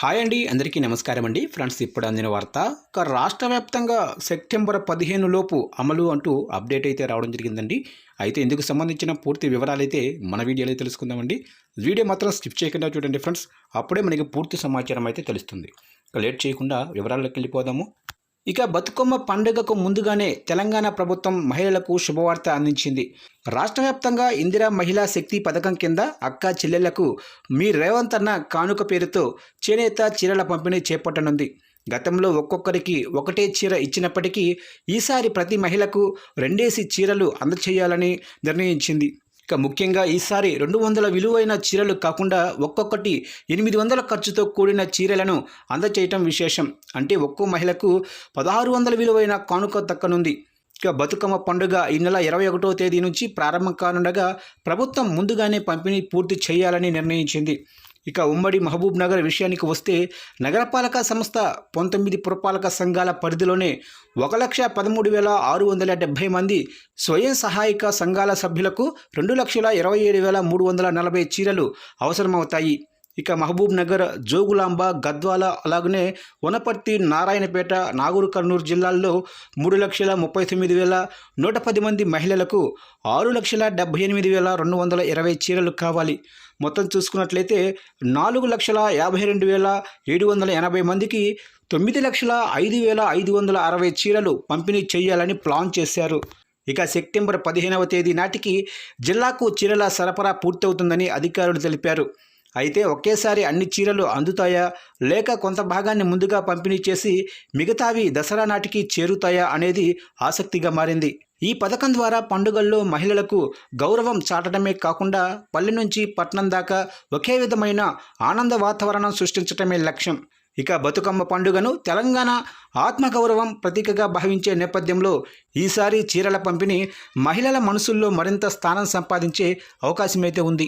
Hi అండి అందరికీ నమస్కారం అండి. ఫ్రెండ్స్ ఇప్పుడు అందిన వార్త ఇక రాష్ట్ర వ్యాప్తంగా సెప్టెంబర్ పదిహేను లోపు అమలు అంటూ అప్డేట్ అయితే రావడం జరిగిందండి. అయితే ఇందుకు సంబంధించిన పూర్తి వివరాలు అయితే మన వీడియోలో తెలుసుకుందామండి. వీడియో మాత్రం స్కిప్ చేయకుండా చూడండి ఫ్రెండ్స్. అప్పుడే మనకి పూర్తి సమాచారం అయితే తెలుస్తుంది. లేట్ చేయకుండా వివరాల్లోకి వెళ్ళిపోదాము. ఇక బతుకమ్మ పండుగకు ముందుగానే తెలంగాణ ప్రభుత్వం మహిళలకు శుభవార్త అందించింది. రాష్ట్ర వ్యాప్తంగా ఇందిరా మహిళా శక్తి పథకం కింద అక్క చెల్లెళ్ళకు మీ రేవంత్ అన్న కానుక పేరుతో చేనేత చీరల పంపిణీ చేపట్టనుంది. గతంలో ఒక్కొక్కరికి ఒకటే చీర ఇచ్చినప్పటికీ ఈసారి ప్రతి మహిళకు రెండేసి చీరలు అందచేయాలని నిర్ణయించింది. ఇక ముఖ్యంగా ఈసారి రెండు వందల విలువైన చీరలు కాకుండా ఒక్కొక్కటి ఎనిమిది వందల ఖర్చుతో కూడిన చీరలను అందచేయటం విశేషం. అంటే ఒక్కో మహిళకు పదహారు వందల విలువైన కానుక దక్కనుంది. ఇక బతుకమ్మ పండుగ ఈ నెల ఇరవై ఒకటో తేదీ నుంచి ప్రారంభం కానుండగా ప్రభుత్వం ముందుగానే పంపిణీ పూర్తి చేయాలని నిర్ణయించింది. ఇక ఉమ్మడి మహబూబ్ నగర్ విషయానికి వస్తే నగరపాలక సంస్థ పంతొమ్మిది పురపాలక సంఘాల పరిధిలోనే ఒక లక్ష పదమూడు వేల ఆరు వందల డెబ్భై మంది స్వయం సహాయక సంఘాల సభ్యులకు రెండు లక్షల ఇరవై ఏడు వేల మూడు వందల నలభై చీరలు అవసరమవుతాయి. ఇక మహబూబ్ నగర్ జోగులాంబ గద్వాల అలాగనే వనపర్తి నారాయణపేట నాగూరు కర్నూలు జిల్లాల్లో మూడు లక్షల ముప్పై తొమ్మిది వేల నూట పది మంది మహిళలకు ఆరు లక్షల డెబ్బై ఎనిమిది వేల రెండు వందల ఇరవై చీరలు కావాలి. మొత్తం చూసుకున్నట్లయితే నాలుగు లక్షల యాభై రెండు వేల ఏడు వందల ఎనభై మందికి తొమ్మిది లక్షల ఐదు వేల ఐదు వందల అరవై చీరలు పంపిణీ చేయాలని ప్లాన్ చేశారు. ఇక సెప్టెంబర్ పదిహేనవ తేదీ నాటికి జిల్లాకు చీరల సరఫరా పూర్తవుతుందని అధికారులు తెలిపారు. అయితే ఒకేసారి అన్ని చీరలు అందుతాయా? లేక కొంత భాగాన్ని ముందుగా పంపిణీ చేసి మిగతావి దసరా నాటికి చేరుతాయా అనేది ఆసక్తిగా మారింది. ఈ పథకం ద్వారా పండుగల్లో మహిళలకు గౌరవం చాటడమే కాకుండా పల్లె నుంచి పట్నం దాకా ఒకే విధమైన ఆనంద వాతావరణం సృష్టించటమే లక్ష్యం. ఇక బతుకమ్మ పండుగను తెలంగాణ ఆత్మగౌరవం ప్రతీకగా భావించే నేపథ్యంలో ఈసారి చీరల పంపిణీ మహిళల మనసుల్లో మరింత స్థానం సంపాదించే అవకాశమైతే ఉంది.